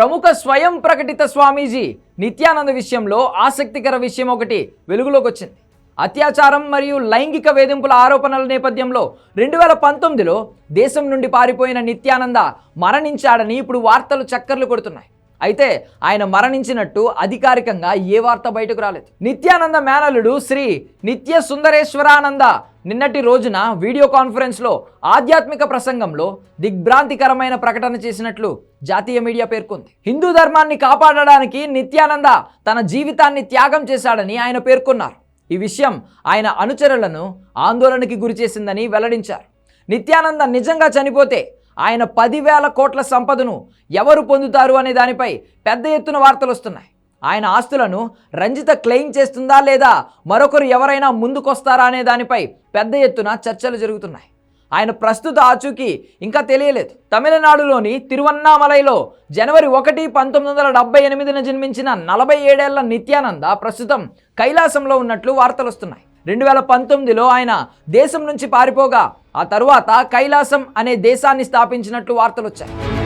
ప్రముఖ స్వయం ప్రకటిత స్వామీజీ నిత్యానంద విషయంలో ఆసక్తికర విషయం ఒకటి వెలుగులోకి వచ్చింది. అత్యాచారం మరియు లైంగిక వేధింపుల ఆరోపణల నేపథ్యంలో రెండు వేల పంతొమ్మిదిలో దేశం నుండి పారిపోయిన నిత్యానంద మరణించాడని ఇప్పుడు వార్తలు చక్కర్లు కొడుతున్నాయి. అయితే ఆయన మరణించినట్టు అధికారికంగా ఏ వార్త బయటకు రాలేదు. నిత్యానంద మేనలుడు శ్రీ నిత్య సుందరేశ్వరానంద నిన్నటి రోజున వీడియో కాన్ఫరెన్స్లో ఆధ్యాత్మిక ప్రసంగంలో దిగ్భ్రాంతికరమైన ప్రకటన చేసినట్లు జాతీయ మీడియా పేర్కొంది. హిందూ ధర్మాన్ని కాపాడడానికి నిత్యానంద తన జీవితాన్ని త్యాగం చేశాడని ఆయన పేర్కొన్నారు. ఈ విషయం ఆయన అనుచరులను ఆందోళనకి గురిచేసిందని వెల్లడించారు. నిత్యానంద నిజంగా చనిపోతే ఆయన పదివేల కోట్ల సంపదను ఎవరు పొందుతారు అనే దానిపై పెద్ద ఎత్తున వార్తలు వస్తున్నాయి. ఆయన ఆస్తులను రంజిత క్లెయిమ్ చేస్తుందా లేదా మరొకరు ఎవరైనా ముందుకొస్తారా అనే దానిపై పెద్ద ఎత్తున చర్చలు జరుగుతున్నాయి. ఆయన ప్రస్తుత ఆచూకీ ఇంకా తెలియలేదు. తమిళనాడులోని తిరువన్నామలైలో జనవరి ఒకటి పంతొమ్మిది వందల డెబ్బై ఎనిమిదిన జన్మించిన నలభై ఏడేళ్ళ నిత్యానంద ప్రస్తుతం కైలాసంలో ఉన్నట్లు వార్తలు వస్తున్నాయి. రెండు వేల పంతొమ్మిదిలో ఆయన దేశం నుంచి పారిపోగా ఆ తరువాత కైలాసం అనే దేశాన్ని స్థాపించినట్లు వార్తలు వచ్చాయి